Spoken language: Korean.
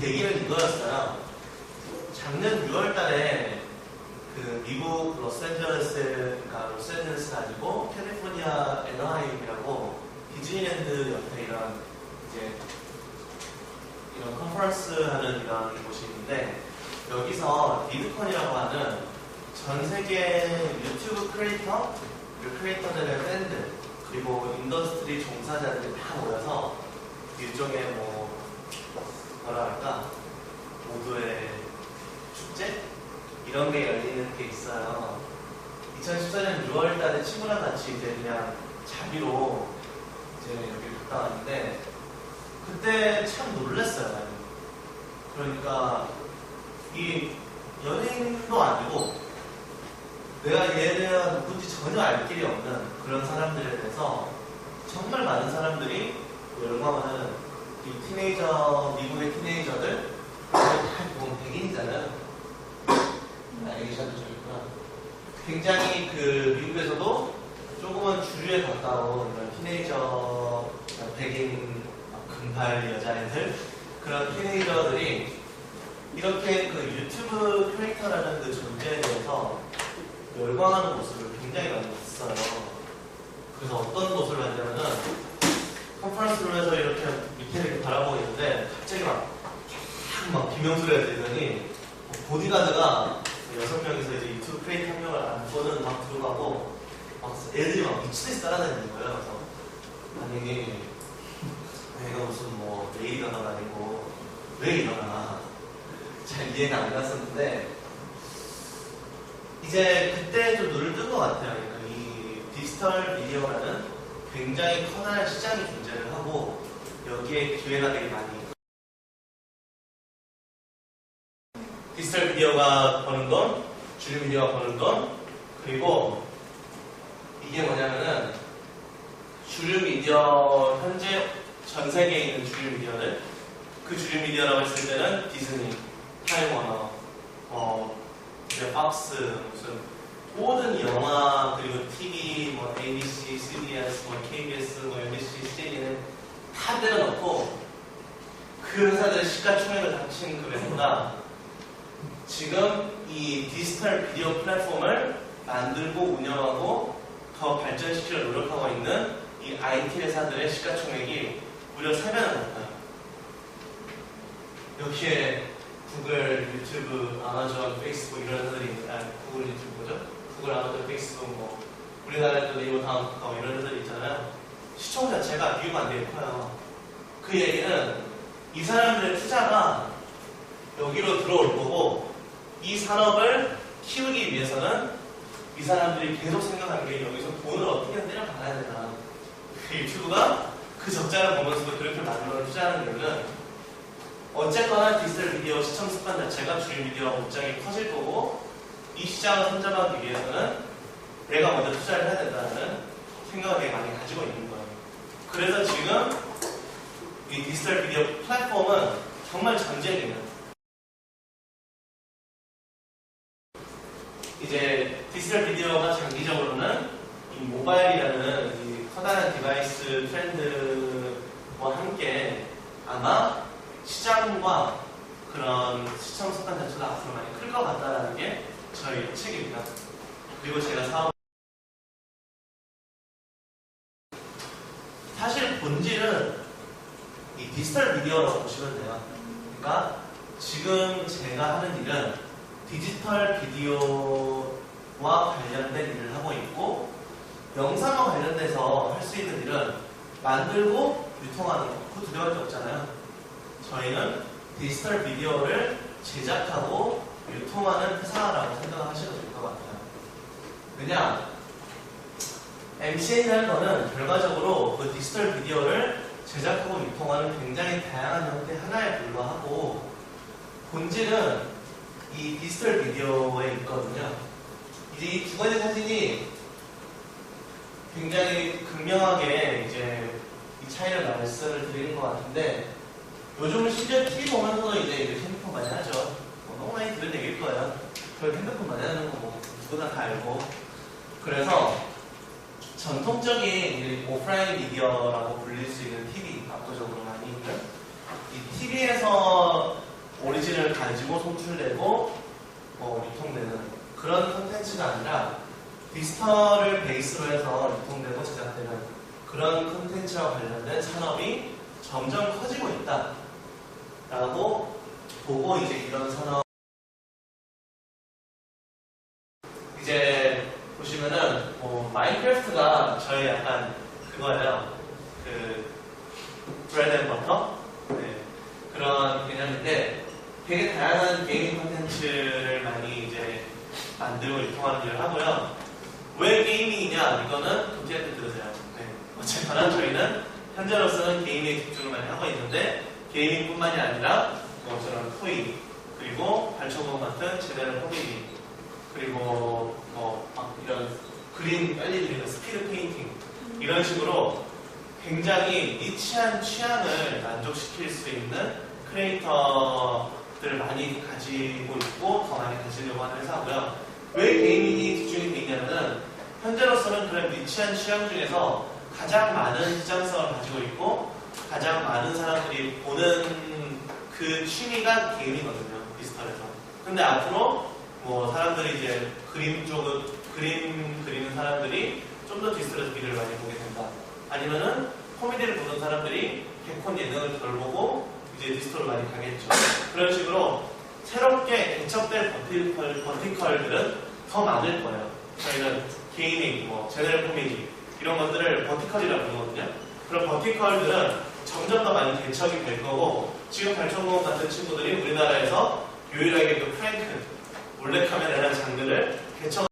계기는 이거였어요. 작년 6월 달에 그 미국 로스앤젤레스, 그러니까 로스앤젤레스 아니고 캘리포니아 애너하임이라고 디즈니랜드 옆에 이런 이제 이런 컨퍼런스 하는 이런 곳이 있는데 여기서 리드컨이라고 하는 전 세계 유튜브 크리에이터, 그 크리에이터들의 팬들 그리고 인더스트리 종사자들이 다 모여서 일종의 뭐 뭐라 할까 모두의 축제 이런 게 열리는 게 있어요. 2014년 6월 달에 친구랑 같이 이제 그냥 자비로 이제 여기 갔다 왔는데 그때 참 놀랐어요. 그러니까 이 연예인도 아니고 내가 얘는 누군지 전혀 알 길이 없는 그런 사람들에 대해서 정말 많은 사람들이 열광하는 이 티네이저, 미국의 티네이저들, 다 보면 백인이잖아요. 아, 에이션도 저기구나. 굉장히 그 미국에서도 조금은 주류에 가까운 이런 티네이저, 백인, 금발 여자애들, 그런 티네이저들이 이렇게 그 유튜브 크리에이터라는 그 존재에 대해서 열광하는 모습을 굉장히 많이 봤어요. 그래서 어떤 모습을 봤냐면은 컨퍼런스 룸에서 이렇게 이렇게 바라보고 있는데 갑자기 막, 막 비명소리가 들리더니 보디가드가 여섯 명이서 이제 유튜브 크리에이터 한 명을 안고는 막 들어가고 막 애들이 막 미치듯이 따라다니는 거예요. 그래서 아니 내가 무슨 뭐 레이더가 아니고 왜 이러나 잘 이해가 안 갔었는데 이제 그때 좀 눈을 뜬 것 같아요. 그러니까 이 디지털 미디어라는 굉장히 커다란 시장이 존재를 하고 여기에 기회가 되게 많이 디지털 미디어가 버는 돈, 주류 미디어가 버는 돈, 그리고 이게 뭐냐면은 주류 미디어 현재 전 세계에 있는 주류 미디어들 그 주류 미디어라고 했을 때는 디즈니, 타임워너, 어, 이제 팍스 무슨 모든 영화 그리고 TV 뭐 ABC, CBS, 뭐 KBS, 뭐 MBC, CNN을 다 때려넣고 그 회사들의 시가총액을 합친 그 회사가 지금 이 디지털 비디오 플랫폼을 만들고 운영하고 더 발전시키려 노력하고 있는 이 IT 회사들의 시가총액이 무려 3배나 높아요. 여기에 구글, 유튜브, 아마존, 페이스북 이런 회사들이 있는, 아, 구글 유튜브죠? 구글, 아마존, 페이스북, 뭐, 우리나라에도 네이버, 다음, 어, 이런 회사들이 있잖아요. 시청 자체가 비교가 안 되게 커요. 그 얘기는 이 사람들의 투자가 여기로 들어올 거고, 이 산업을 키우기 위해서는 이 사람들이 계속 생각하는 게 여기서 돈을 어떻게 때려박아야 되나. 그 유튜브가 그 적자를 보면서도 그렇게 만들어 투자하는 이유는 어쨌거나 디지털 미디어 시청 습관 자체가 주류 미디어와 목장이 커질 거고 이 시장을 선점하기 위해서는 내가 먼저 투자를 해야 된다는 생각을 되게 많이 가지고 있는 거예요. 그래서 지금 이 디지털 미디어 플랫폼은 정말 전쟁이에요. 이제 디지털 미디어가 장기적으로는 이 모바일이라는 이 커다란 디바이스 트렌드와 함께 아마 시장과 그런 시청 습관 자체가 앞으로 많이 클 것 같다는 게 저희 예측입니다. 그리고 제가 사업 본질은 이 디지털 미디어라고 보시면 돼요. 그러니까 지금 제가 하는 일은 디지털 비디오와 관련된 일을 하고 있고 영상과 관련돼서 할 수 있는 일은 만들고 유통하는 거. 그두 개밖에 없잖아요. 저희는 디지털 비디오를 제작하고 유통하는 회사라고 생각하시면 될 것 같아요. 왜냐? MCN이라는 거는 결과적으로 그 디지털 비디오를 제작하고 유통하는 굉장히 다양한 형태 하나에 불과하고 본질은 이 디지털 비디오에 있거든요. 이제 이 두 가지 사진이 굉장히 극명하게 이제 이 차이를 말씀을 드리는 것 같은데 요즘은 심지어 TV 보면서도 이제 핸드폰 많이 하죠. 뭐 너무 많이 들은 얘기일 거예요. 그 핸드폰 많이 하는 거 뭐 누구나 다 알고. 그래서 전통적인 이 오프라인 미디어라고 불릴 수 있는 TV, 압도적으로 많이 있는 이 TV에서 디자인을 가지고 송출되고 뭐 유통되는 그런 콘텐츠가 아니라 디지털을 베이스로 해서 유통되고 제작되는 그런 콘텐츠와 관련된 산업이 점점 커지고 있다 라고 보고 이제 이런 산업 이제 보시면은 뭐 마인크래프트가 저의 약간 그거예요. 그 브레드 앤 버터 네, 그런 개념인데 되게 다양한 게이밍 콘텐츠를 많이 이제 만들고 유통하는 일을 하고요. 왜 게이밍이냐 이거는 도티한테 들으세요. 네. 어쨌거나 저희는 현재로서는 게이밍에 집중을 많이 하고 있는데 게이밍뿐만이 아니라 뭐 저런 토이 그리고 발초공 같은 제대로 호기기 그리고 뭐막 이런 그림 빨리 그리는 스피드 페인팅 이런 식으로 굉장히 니치한 취향을 만족시킬 수 있는 크리에이터들을 많이 가지고 있고 더 많이 가지려고 하는 회사고요. 왜 게이밍이 집중이 돼 있냐면은 현재로서는 그런 니치한 취향 중에서 가장 많은 시장성을 가지고 있고 가장 많은 사람들이 보는 그 취미가 게임이거든요. 디지털에서. 근데 앞으로 뭐 사람들이 이제 그림 쪽은 그림 그리는 사람들이 좀 더 디지털에서 미래를 많이 보게 된다. 아니면은 코미디를 보는 사람들이 개콘 예능을 덜 보고 이제 디지털로 많이 가겠죠. 그런 식으로 새롭게 개척될 버티컬, 버티컬들은 더 많을 거예요. 저희는 게이밍, 뭐 제너럴 코미디 이런 것들을 버티컬이라고 부르거든요. 그런 버티컬들은 점점 더 많이 개척이 될 거고 지금 발전공 같은 친구들이 우리나라에서 유일하게 그 프랭크 몰래카메라라는 장르를 개척